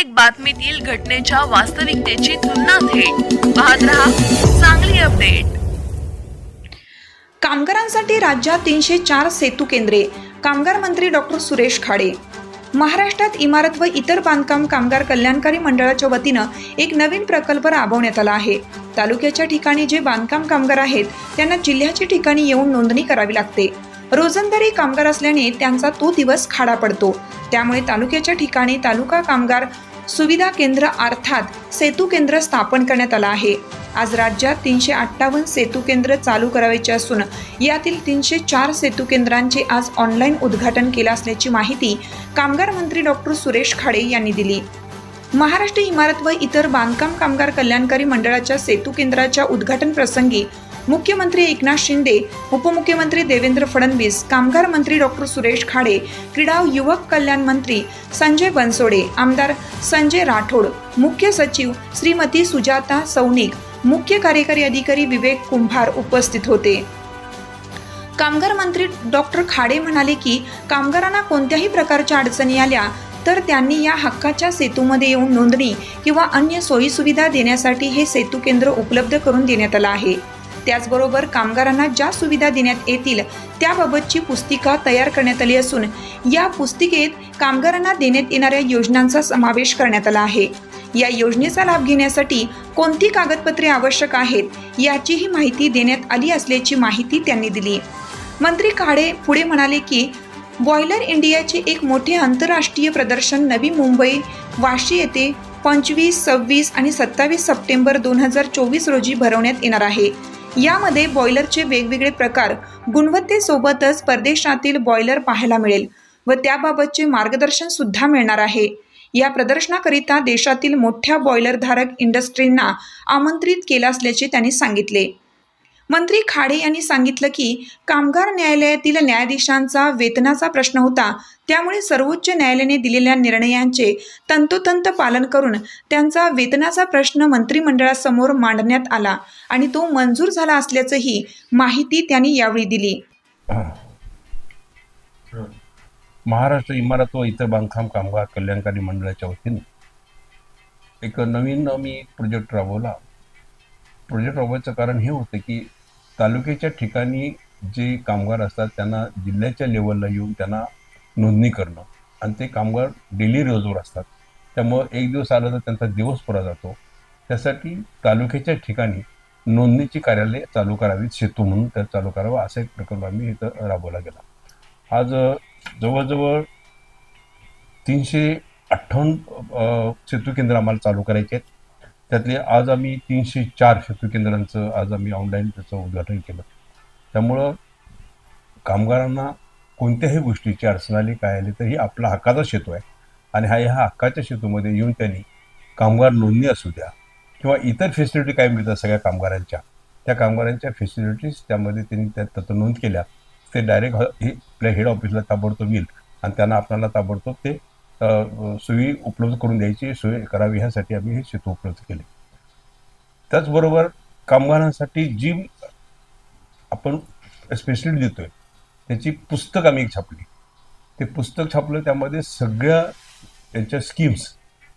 प्रत्येक बातमीतील घटनेच्या वास्तविकतेची तुलना थेट. पाहत रहा चांगली अपडेट. कामगारांसाठी राज्यात तीनशे चार सेतू केंद्रे. कामगार मंत्री डॉक्टर सुरेश खाडे. महाराष्ट्रात इमारत व इतर बांधकाम कामगार कल्याणकारी मंडळाच्या वतीनं एक नवीन प्रकल्प राबवण्यात आला आहे. तालुक्याच्या ठिकाणी जे बांधकाम कामगार आहेत त्यांना जिल्ह्याच्या ठिकाणी येऊन नोंदणी करावी लागते. रोजंदारी कामगार असल्याने त्यांचा तो दिवस खाडा पडतो. त्यामुळे तालुक्याच्या ठिकाणी तालुका कामगार सुविधा केंद्र अर्थात सेतू केंद्र स्थापन करण्यात आलं आहे. आज राज्यात तीनशे अठ्ठावन्न सेतू केंद्र चालू करायचे असून यातील तीनशे चार सेतू केंद्रांचे आज ऑनलाईन उद्घाटन केलं असल्याची माहिती कामगार मंत्री डॉक्टर सुरेश खाडे यांनी दिली. महाराष्ट्र इमारत व इतर बांधकाम कामगार कल्याणकारी मंडळाच्या सेतू केंद्राच्या उद्घाटन प्रसंगी मुख्यमंत्री एकनाथ शिंदे उपमुख्यमंत्री देवेंद्र फडणवीस कामगार मंत्री डॉक्टर सुरेश खाडे क्रीडा युवक कल्याण मंत्री संजय बनसोडे आमदार संजय राठोड मुख्य सचिव श्रीमती सुजाता सौनिक मुख्य कार्यकारी अधिकारी विवेक कुंभार उपस्थित होते. कामगार मंत्री डॉक्टर खाडे म्हणाले की कामगारांना कोणत्याही प्रकारच्या अडचणी आल्या तर त्यांनी या हक्काच्या सेतूमध्ये येऊन नोंदणी किंवा अन्य सोयीसुविधा देण्यासाठी हे सेतू केंद्र उपलब्ध करून देण्यात आलं आहे. त्याचबरोबर कामगारांना ज्या सुविधा देण्यात येतील त्याबाबतची पुस्तिका तयार करण्यात आली असून या पुस्तिकेत कामगारांना देण्यात येणाऱ्या योजनांचा समावेश करण्यात आला आहे. या योजनेचा लाभ घेण्यासाठी कोणती कागदपत्रे आवश्यक आहेत याचीही माहिती देण्यात आली असल्याची माहिती त्यांनी दिली. मंत्री काळे पुढे म्हणाले की बॉयलर इंडियाचे एक मोठे आंतरराष्ट्रीय प्रदर्शन नवी मुंबई वाशी येथे पंचवीस सव्वीस आणि सत्तावीस सप्टेंबर दोन हजार चोवीस रोजी भरवण्यात येणार आहे. यामध्ये बॉयलरचे वेगवेगळे प्रकार गुणवत्तेसोबतच परदेशातील बॉयलर पाहायला मिळेल व त्याबाबतचे मार्गदर्शन सुद्धा मिळणार आहे. या प्रदर्शनाकरिता देशातील मोठ्या बॉयलरधारक इंडस्ट्रींना आमंत्रित केलं असल्याचे त्यांनी सांगितले. मंत्री खाडे यांनी सांगितलं की कामगार न्यायालयातील न्यायाधीशांचा वेतनाचा प्रश्न होता. त्यामुळे सर्वोच्च न्यायालयाने दिलेल्या निर्णयांचे तंतोतंत पालन करून त्यांचा वेतनाचा प्रश्न मंत्रिमंडळासमोर मांडण्यात आला आणि तो मंजूर झाला असल्याचंही माहिती त्यांनी यावेळी दिली. महाराष्ट्र इमारत व इतर बांधकाम कामगार कल्याणकारी मंडळाच्या वतीने एक नवीन मी प्रोजेक्ट राबवला. प्रोजेक्ट राबवायचं कारण हे होतं की तालुक्याच्या ठिकाणी जे कामगार असतात त्यांना जिल्ह्याच्या लेवलला येऊन त्यांना नोंदणी करणं आणि ते कामगार डेली रोजवर असतात. त्यामुळं एक दिवस आलं तर त्यांचा दिवस पुरा जातो. त्यासाठी तालुक्याच्या ठिकाणी नोंदणीची कार्यालय चालू करावीत सेतू म्हणून त्या चालू करावं असा एक प्रकल्प आम्ही इथं राबवला गेला. आज जवळजवळ तीनशे अठ्ठावन्न सेतू केंद्र आम्हाला चालू करायचे आहेत. त्यातले आज आम्ही तीनशे चार सेतू केंद्रांचं आज आम्ही ऑनलाईन त्याचं उद्घाटन केलं. त्यामुळं कामगारांना कोणत्याही गोष्टीची अडचण आली काय आली तर ही आपला हक्काचा शेतू आहे. आणि हा ह्या हक्काच्या शेतूमध्ये येऊन त्यांनी कामगार नोंदणी असू द्या किंवा इतर फेसिलिटी काय मिळतात सगळ्या कामगारांच्या त्या कामगारांच्या फेसिलिटीज त्यामध्ये त्यांनी त्या त्यात नोंद केल्या. ते डायरेक्ट हे आपल्या हेड ऑफिसला ताबडतोब येईल आणि त्यांना आपल्याला ताबडतोब ते सोयी उपलब्ध करून द्यायची सोय करावी ह्यासाठी आम्ही हे सेतू उपलब्ध केले. त्याचबरोबर कामगारांसाठी जी आपण स्पेशलिटी देतोय त्याची पुस्तक आम्ही एक छापली. ते पुस्तक छापलं त्यामध्ये सगळ्या त्यांच्या स्कीम्स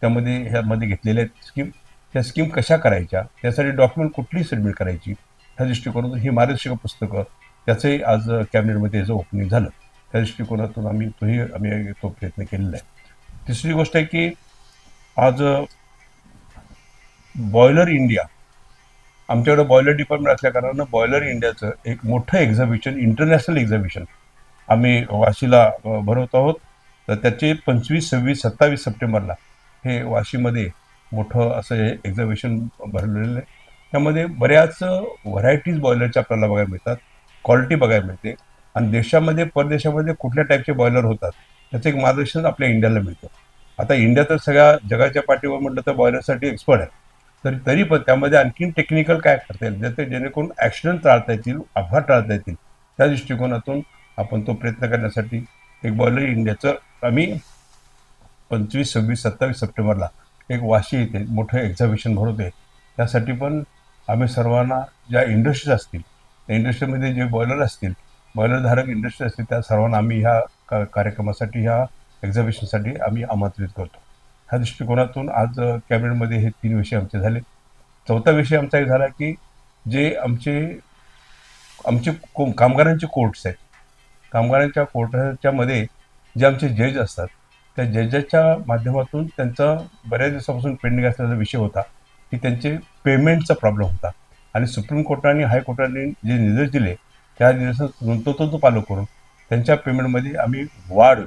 त्यामध्ये ह्यामध्ये घेतलेल्या आहेत. स्कीम त्या स्कीम कशा करायच्या त्यासाठी डॉक्युमेंट कुठली सबमिट करायची ह्या दृष्टिकोनातून ही मार्गदर्शक पुस्तकं त्याचंही आज कॅबिनेटमध्ये याचं ओपनिंग झालं. त्या दृष्टिकोनातून आम्ही तोही आम्ही तो प्रयत्न केलेला आहे. तिसरी गोष्ट आहे की आज बॉयलर इंडिया आमच्याकडे बॉयलर डिपार्टमेंट असल्या कारणानं बॉयलर इंडियाचं एक मोठं एक्झिबिशन इंटरनॅशनल एक्झिबिशन आम्ही वाशीला भरवत आहोत. तर त्याचे पंचवीस सव्वीस सत्तावीस सप्टेंबरला हे वाशीमध्ये मोठं असं हे एक्झिबिशन भरलेलं आहे. त्यामध्ये बऱ्याच व्हरायटीज बॉयलरच्या आपल्याला बघायला मिळतात क्वालिटी बघायला मिळते. आणि देशामध्ये परदेशामध्ये कुठल्या टाईपचे बॉयलर होतात? त्याचं एक मार्गदर्शन आपल्या इंडियाला मिळतं. आता इंडिया तर सगळ्या जगाच्या पाठीवर म्हटलं तर बॉयलरसाठी एक्सपर्ट आहे. तरी तरी पण त्यामध्ये आणखीन टेक्निकल काय करता येईल? ज्याचे जेणेकरून ॲक्सिडेंट टाळता येतील अपघात टाळता येतील त्या दृष्टिकोनातून आपण तो प्रयत्न करण्यासाठी एक बॉयलर इंडियाचं आम्ही पंचवीस सव्वीस सत्तावीस सप्टेंबरला एक वाशी येते मोठं एक्झिबिशन भरवते त्यासाठी पण आम्ही सर्वांना ज्या इंडस्ट्रीज असतील त्या इंडस्ट्रीमध्ये जे बॉयलर असतील बॉयलरधारक इंडस्ट्री असतील त्या सर्वांना आम्ही ह्या का कार्यक्रमासाठी ह्या एक्झिबिशनसाठी आम्ही आमंत्रित करतो. ह्या दृष्टिकोनातून आज कॅबिनेटमध्ये हे तीन विषय आमचे झाले. चौथा विषय आमचा एक झाला की जे आमचे आमचे को कामगारांचे कोर्ट्स आहेत. कामगारांच्या कोर्टाच्या मध्ये जे आमचे जज असतात त्या जजाच्या माध्यमातून त्यांचा बऱ्याच दिवसापासून पेंडिंग असलेला विषय होता की त्यांचे पेमेंटचा प्रॉब्लेम होता. आणि सुप्रीम कोर्टाने हायकोर्टाने जे निर्देश दिले त्या निर्देशात तंतोतंत पालन करून त्यांच्या पेमेंटमध्ये आम्ही वाढ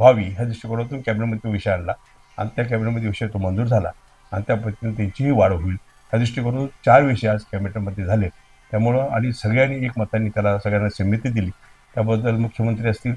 व्हावी ह्या दृष्टिकोनातून कॅबिनेटमध्ये तो विषय आणला. आणि त्या कॅबिनेटमध्ये विषय तो मंजूर झाला. आणि त्या पद्धतीने त्यांचीही वाढ होईल. ह्या दृष्टिकोनातून चार विषय आज कॅबिनेटमध्ये झाले. त्यामुळं आणि सगळ्यांनी एक त्याला सगळ्यांना संमती दिली. त्याबद्दल मुख्यमंत्री असतील